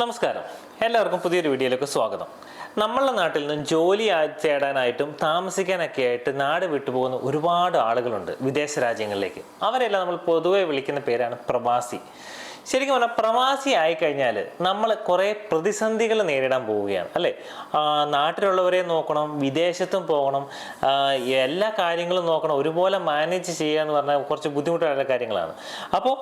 നമസ്കാരം. എല്ലാവർക്കും പുതിയൊരു വീഡിയോയിലേക്ക് സ്വാഗതം. നമ്മളുടെ നാട്ടിൽ നിന്നും ജോലി തേടാനായിട്ടും താമസിക്കാനൊക്കെ ആയിട്ട് നാട് വിട്ടുപോകുന്ന ഒരുപാട് ആളുകളുണ്ട് വിദേശ രാജ്യങ്ങളിലേക്ക്. അവരെല്ലാം നമ്മൾ പൊതുവെ വിളിക്കുന്ന പേരാണ് പ്രവാസി. ശരിക്കും പറഞ്ഞാൽ പ്രവാസി ആയിക്കഴിഞ്ഞാൽ നമ്മൾ കുറേ പ്രതിസന്ധികൾ നേരിടാൻ പോവുകയാണ് അല്ലേ? നാട്ടിലുള്ളവരെ നോക്കണം വിദേശത്തും പോകണം എല്ലാ കാര്യങ്ങളും നോക്കണം ഒരുപോലെ മാനേജ് ചെയ്യുക എന്ന് പറഞ്ഞാൽ കുറച്ച് ബുദ്ധിമുട്ടുള്ള കാര്യങ്ങളാണ്. അപ്പോൾ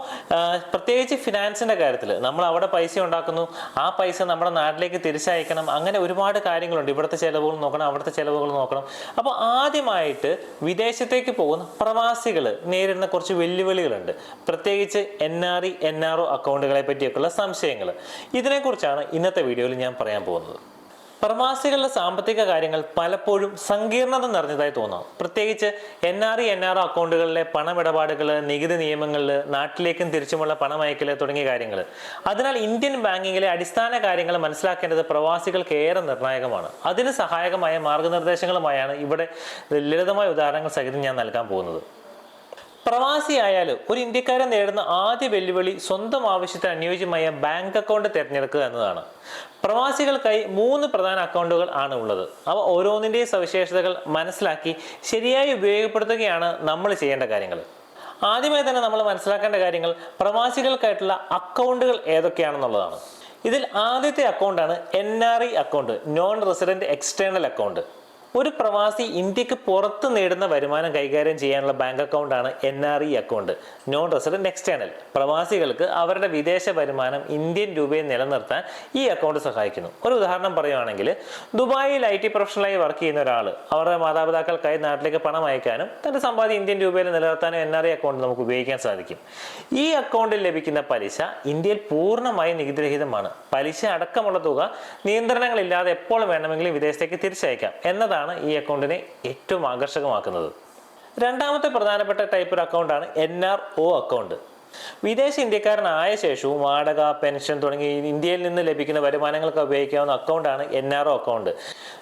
പ്രത്യേകിച്ച് ഫിനാൻസിന്റെ കാര്യത്തിൽ നമ്മൾ അവിടെ പൈസ ഉണ്ടാക്കുന്നു ആ പൈസ നമ്മുടെ നാട്ടിലേക്ക് തിരിച്ചയക്കണം അങ്ങനെ ഒരുപാട് കാര്യങ്ങളുണ്ട്. ഇവിടുത്തെ ചിലവുകൾ നോക്കണം അവിടുത്തെ ചിലവുകൾ നോക്കണം. അപ്പോൾ ആദ്യമായിട്ട് വിദേശത്തേക്ക് പോകുന്ന പ്രവാസികൾ നേരിടുന്ന കുറച്ച് വെല്ലുവിളികളുണ്ട്. പ്രത്യേകിച്ച് N R E N R O അക്കൗണ്ടുകളെ പറ്റിയൊക്കെയുള്ള സംശയങ്ങൾ ഇതിനെക്കുറിച്ചാണ് ഇന്നത്തെ വീഡിയോയിൽ ഞാൻ പറയാൻ പോകുന്നത്. പ്രവാസികളുടെ സാമ്പത്തിക കാര്യങ്ങൾ പലപ്പോഴും സങ്കീർണത നിറഞ്ഞതായി തോന്നാം. പ്രത്യേകിച്ച് N R E N R അക്കൗണ്ടുകളിലെ പണമിടപാടുകൾ നികുതി നിയമങ്ങളിൽ നാട്ടിലേക്കും തിരിച്ചുമുള്ള പണമയക്കൽ തുടങ്ങിയ കാര്യങ്ങൾ അതിനാൽ ഇന്ത്യൻ ബാങ്കിങ്ങിലെ അടിസ്ഥാന കാര്യങ്ങൾ മനസ്സിലാക്കേണ്ടത് പ്രവാസികൾക്ക് ഏറെ നിർണായകമാണ്. അതിന് സഹായകമായ മാർഗനിർദ്ദേശങ്ങളുമായാണ് ഇവിടെ ലളിതമായ ഉദാഹരണങ്ങൾ സഹിതം ഞാൻ നൽകാൻ പോകുന്നത്. പ്രവാസിയായാലും ഒരു ഇന്ത്യക്കാരൻ നേടുന്ന ആദ്യ വെല്ലുവിളി സ്വന്തം ആവശ്യത്തിന് അനുയോജ്യമായ ബാങ്ക് അക്കൗണ്ട് തിരഞ്ഞെടുക്കുക എന്നതാണ്. പ്രവാസികൾക്കായി മൂന്ന് പ്രധാന അക്കൗണ്ടുകൾ ആണ് ഉള്ളത്. അവ ഓരോന്നിന്റെയും സവിശേഷതകൾ മനസ്സിലാക്കി ശരിയായി ഉപയോഗപ്പെടുത്തുകയാണ് നമ്മൾ ചെയ്യേണ്ട കാര്യങ്ങൾ. ആദ്യമായി തന്നെ നമ്മൾ മനസ്സിലാക്കേണ്ട കാര്യങ്ങൾ പ്രവാസികൾക്കായിട്ടുള്ള അക്കൗണ്ടുകൾ ഏതൊക്കെയാണെന്നുള്ളതാണ്. ഇതിൽ ആദ്യത്തെ അക്കൗണ്ടാണ് N R I account non resident external account. ഒരു പ്രവാസി ഇന്ത്യയ്ക്ക് പുറത്ത് നേടുന്ന വരുമാനം കൈകാര്യം ചെയ്യാനുള്ള bank അക്കൗണ്ടാണ് N R E account non resident external പ്രവാസികൾക്ക് അവരുടെ വിദേശ വരുമാനം ഇന്ത്യൻ രൂപയിൽ നിലനിർത്താൻ ഈ അക്കൗണ്ട് സഹായിക്കുന്നു. ഒരു ഉദാഹരണം പറയുകയാണെങ്കിൽ ദുബായിൽ ഐ ടി പ്രൊഫഷണലായി വർക്ക് ചെയ്യുന്ന ഒരാൾ അവരുടെ മാതാപിതാക്കൾക്കായി നാട്ടിലേക്ക് പണം അയക്കാനും തന്റെ സമ്പാദ്യം ഇന്ത്യൻ രൂപയിൽ നിലനിർത്താനും എൻ ആർ ഇ അക്കൗണ്ട് നമുക്ക് ഉപയോഗിക്കാൻ സാധിക്കും. ഈ അക്കൗണ്ടിൽ ലഭിക്കുന്ന പലിശ ഇന്ത്യയിൽ പൂർണമായും നികുതിരഹിതമാണ്. പലിശ അടക്കമുള്ള തുക നിയന്ത്രണങ്ങളില്ലാതെ എപ്പോൾ വേണമെങ്കിലും വിദേശത്തേക്ക് തിരിച്ചയക്കാം. എന്നതാണ് ഈ അക്കൗണ്ടിനെ ഏറ്റവും ആകർഷകമാക്കുന്നത്. രണ്ടാമത്തെ പ്രധാനപ്പെട്ട ടൈപ്പ് ഒരു അക്കൗണ്ടാണ് എൻ ആർ ഒ അക്കൗണ്ട് വിദേശ ഇന്ത്യക്കാരനായ ശേഷവും വാടക പെൻഷൻ തുടങ്ങി ഇന്ത്യയിൽ നിന്ന് ലഭിക്കുന്ന വരുമാനങ്ങൾക്ക് ഉപയോഗിക്കാവുന്ന അക്കൗണ്ടാണ് N R O account.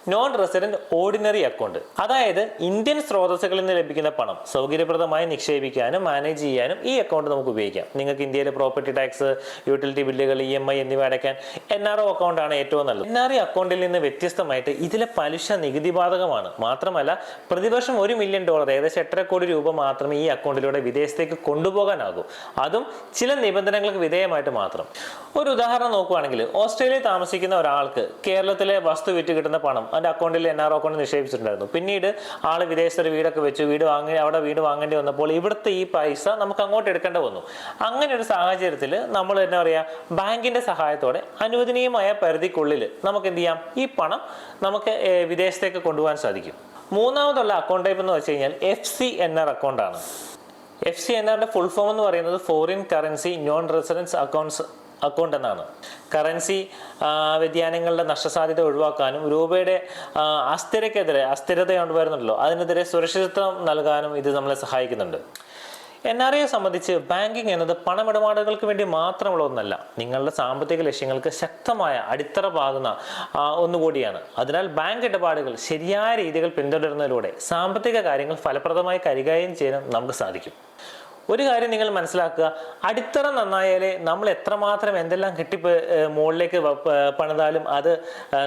Non resident ordinary account. അതായത് ഇന്ത്യൻ സ്രോതസ്സുകളിൽ നിന്ന് ലഭിക്കുന്ന പണം സൗകര്യപ്രദമായി നിക്ഷേപിക്കാനും മാനേജ് ചെയ്യാനും ഈ അക്കൗണ്ട് നമുക്ക് ഉപയോഗിക്കാം. നിങ്ങൾക്ക് ഇന്ത്യയിലെ പ്രോപ്പർട്ടി ടാക്സ് യൂട്ടിലിറ്റി ബില്ലുകൾ ഇ എം ഐ എന്നിവ അടയ്ക്കാൻ എൻ ആർ ഒ അക്കൗണ്ടാണ് ഏറ്റവും നല്ലത്. എൻ ആർ ഇ അക്കൗണ്ടിൽ നിന്ന് വ്യത്യസ്തമായിട്ട് ഇതിലെ പലിശ നികുതി ബാധകമാണ് മാത്രമല്ല പ്രതിവർഷം ഒരു മില്യൺ ഡോളർ ഏകദേശം എട്ടര കോടി രൂപ മാത്രമേ ഈ അക്കൗണ്ടിലൂടെ വിദേശത്തേക്ക് കൊണ്ടുപോകാനാകൂ. അതും ചില നിബന്ധനകൾക്ക് വിധേയമായിട്ട് മാത്രം. ഒരു ഉദാഹരണം നോക്കുകയാണെങ്കിൽ ഓസ്ട്രേലിയയിൽ താമസിക്കുന്ന ഒരാൾക്ക് കേരളത്തിലെ വസ്തു വിറ്റ് കിട്ടുന്ന പണം അതിന്റെ അക്കൗണ്ടിൽ എൻ ആർ അക്കൗണ്ടിൽ നിക്ഷേപിച്ചിട്ടുണ്ടായിരുന്നു. പിന്നീട് ആൾ വിദേശത്തൊരു വീടൊക്കെ വെച്ച് വീട് വാങ്ങി അവിടെ വീട് വാങ്ങേണ്ടി വന്നപ്പോൾ ഇവിടുത്തെ ഈ പൈസ നമുക്ക് അങ്ങോട്ട് എടുക്കേണ്ടി വന്നു. അങ്ങനെ ഒരു സാഹചര്യത്തിൽ നമ്മൾ എന്താ പറയുക ബാങ്കിന്റെ സഹായത്തോടെ അനുവദനീയമായ പരിധിക്കുള്ളിൽ നമുക്ക് എന്ത് ചെയ്യാം? ഈ പണം നമുക്ക് വിദേശത്തേക്ക് കൊണ്ടുപോകാൻ സാധിക്കും. മൂന്നാമതുള്ള അക്കൗണ്ട് ടൈപ്പ് എന്ന് വെച്ച് കഴിഞ്ഞാൽ എഫ് സി എൻ ആർ അക്കൗണ്ടാണ് എഫ് സി എൻ ആറിന്റെ ഫുൾ ഫോം എന്ന് പറയുന്നത് foreign currency non residence accounts account എന്നാണ് കറൻസി വ്യതിയാനങ്ങളുടെ നഷ്ടസാധ്യത ഒഴിവാക്കാനും രൂപയുടെ അസ്ഥിരക്കെതിരെ അസ്ഥിരത ഉണ്ടായിരുന്നല്ലോ അതിനെതിരെ സുരക്ഷിതത്വം നൽകാനും ഇത് നമ്മളെ സഹായിക്കുന്നുണ്ട്. എൻ ആർ ഐയെ സംബന്ധിച്ച് ബാങ്കിങ് എന്നത് പണമിടപാടുകൾക്ക് വേണ്ടി മാത്രമുള്ള ഒന്നല്ല. നിങ്ങളുടെ സാമ്പത്തിക ലക്ഷ്യങ്ങൾക്ക് ശക്തമായ അടിത്തറ പാകുന്ന ഒന്നുകൂടിയാണ്. അതിനാൽ ബാങ്ക് ഇടപാടുകൾ ശരിയായ രീതികൾ പിന്തുടരുന്നതിലൂടെ സാമ്പത്തിക കാര്യങ്ങൾ ഫലപ്രദമായി കൈകാര്യം ചെയ്യാൻ നമുക്ക് സാധിക്കും. ഒരു കാര്യം നിങ്ങൾ മനസ്സിലാക്കുക. അടിത്തറ നന്നായാലേ നമ്മൾ എത്രമാത്രം എന്തെല്ലാം കെട്ടി മുകളിലേക്ക് പണിതാലും അത്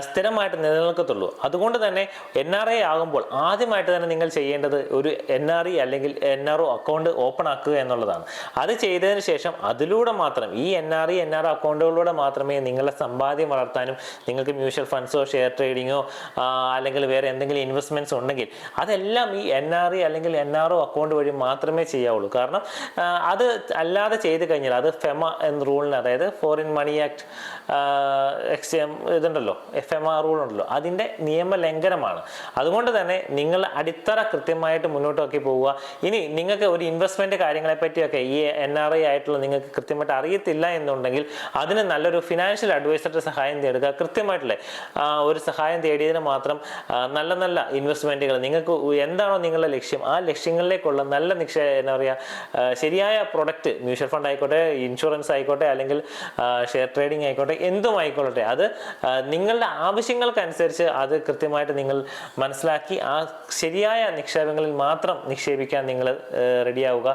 സ്ഥിരമായിട്ട് നിലനിൽക്കത്തുള്ളൂ. അതുകൊണ്ട് തന്നെ എൻ ആർ ഐ ആകുമ്പോൾ ആദ്യമായിട്ട് തന്നെ നിങ്ങൾ ചെയ്യേണ്ടത് ഒരു എൻ ആർ ഇ അല്ലെങ്കിൽ N R O account open ആക്കുക എന്നുള്ളതാണ്. അത് ചെയ്തതിന് ശേഷം അതിലൂടെ മാത്രം ഈ N R E N R അക്കൗണ്ടുകളിലൂടെ മാത്രമേ നിങ്ങളുടെ സമ്പാദ്യം വളർത്താനും നിങ്ങൾക്ക് മ്യൂച്വൽ ഫണ്ട്സോ ഷെയർ ട്രേഡിങ്ങോ അല്ലെങ്കിൽ വേറെ എന്തെങ്കിലും ഇൻവെസ്റ്റ്മെന്റ്സ് ഉണ്ടെങ്കിൽ അതെല്ലാം ഈ എൻ ആർ ഇ അല്ലെങ്കിൽ എൻ ആർ ഒ അക്കൗണ്ട് വഴി മാത്രമേ ചെയ്യാവുള്ളൂ. കാരണം അത് അല്ലാതെ ചെയ്ത് കഴിഞ്ഞാൽ അത് ഫെമ എന്ന റൂളിന് അതായത് ഫോറിൻ മണി ആക്ട് എക്സ്ചേം ഇതുണ്ടല്ലോ എഫ് എം ആർ റൂൾ ഉണ്ടല്ലോ അതിന്റെ നിയമലംഘനമാണ്. അതുകൊണ്ട് തന്നെ നിങ്ങൾ അടിത്തറ കൃത്യമായിട്ട് മുന്നോട്ട് നോക്കി പോവുക. ഇനി നിങ്ങൾക്ക് ഒരു ഇൻവെസ്റ്റ്മെന്റ് കാര്യങ്ങളെ പറ്റിയൊക്കെ ഈ എൻ ആർ ഐ ആയിട്ടുള്ള നിങ്ങൾക്ക് കൃത്യമായിട്ട് അറിയത്തില്ല എന്നുണ്ടെങ്കിൽ അതിന് നല്ലൊരു ഫിനാൻഷ്യൽ അഡ്വൈസറുടെ സഹായം തേടുക. കൃത്യമായിട്ടുള്ള ഒരു സഹായം തേടിയതിന് മാത്രം നല്ല നല്ല ഇൻവെസ്റ്റ്മെന്റുകൾ നിങ്ങൾക്ക് എന്താണോ നിങ്ങളുടെ ലക്ഷ്യം? ആ ലക്ഷ്യങ്ങളിലേക്കുള്ള നല്ല നിക്ഷേ എന്താ പറയുക ശരിയായ പ്രൊഡക്റ്റ് മ്യൂച്വൽ ഫണ്ട് ആയിക്കോട്ടെ ഇൻഷുറൻസ് ആയിക്കോട്ടെ അല്ലെങ്കിൽ ഷെയർ ട്രേഡിംഗ് ആയിക്കോട്ടെ എന്തും ആയിക്കോട്ടെ അത് നിങ്ങളുടെ ആവശ്യങ്ങൾക്കനുസരിച്ച് അത് കൃത്യമായിട്ട് നിങ്ങൾ മനസ്സിലാക്കി ആ ശരിയായ നിക്ഷേപങ്ങളിൽ മാത്രം നിക്ഷേപിക്കാൻ നിങ്ങൾ റെഡിയാവുക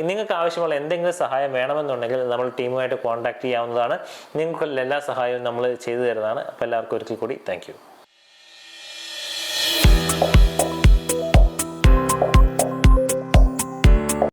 നിങ്ങൾക്ക് ആവശ്യമുള്ള എന്തെങ്കിലും സഹായം വേണമെന്നുണ്ടെങ്കിൽ നമ്മൾ ടീമുമായിട്ട് കോൺടാക്ട് ചെയ്യാവുന്നതാണ്. നിങ്ങൾക്കുള്ള എല്ലാ സഹായവും നമ്മൾ ചെയ്തു തരുന്നതാണ്. അപ്പോൾ എല്ലാവർക്കും ഒരിക്കൽ കൂടി താങ്ക്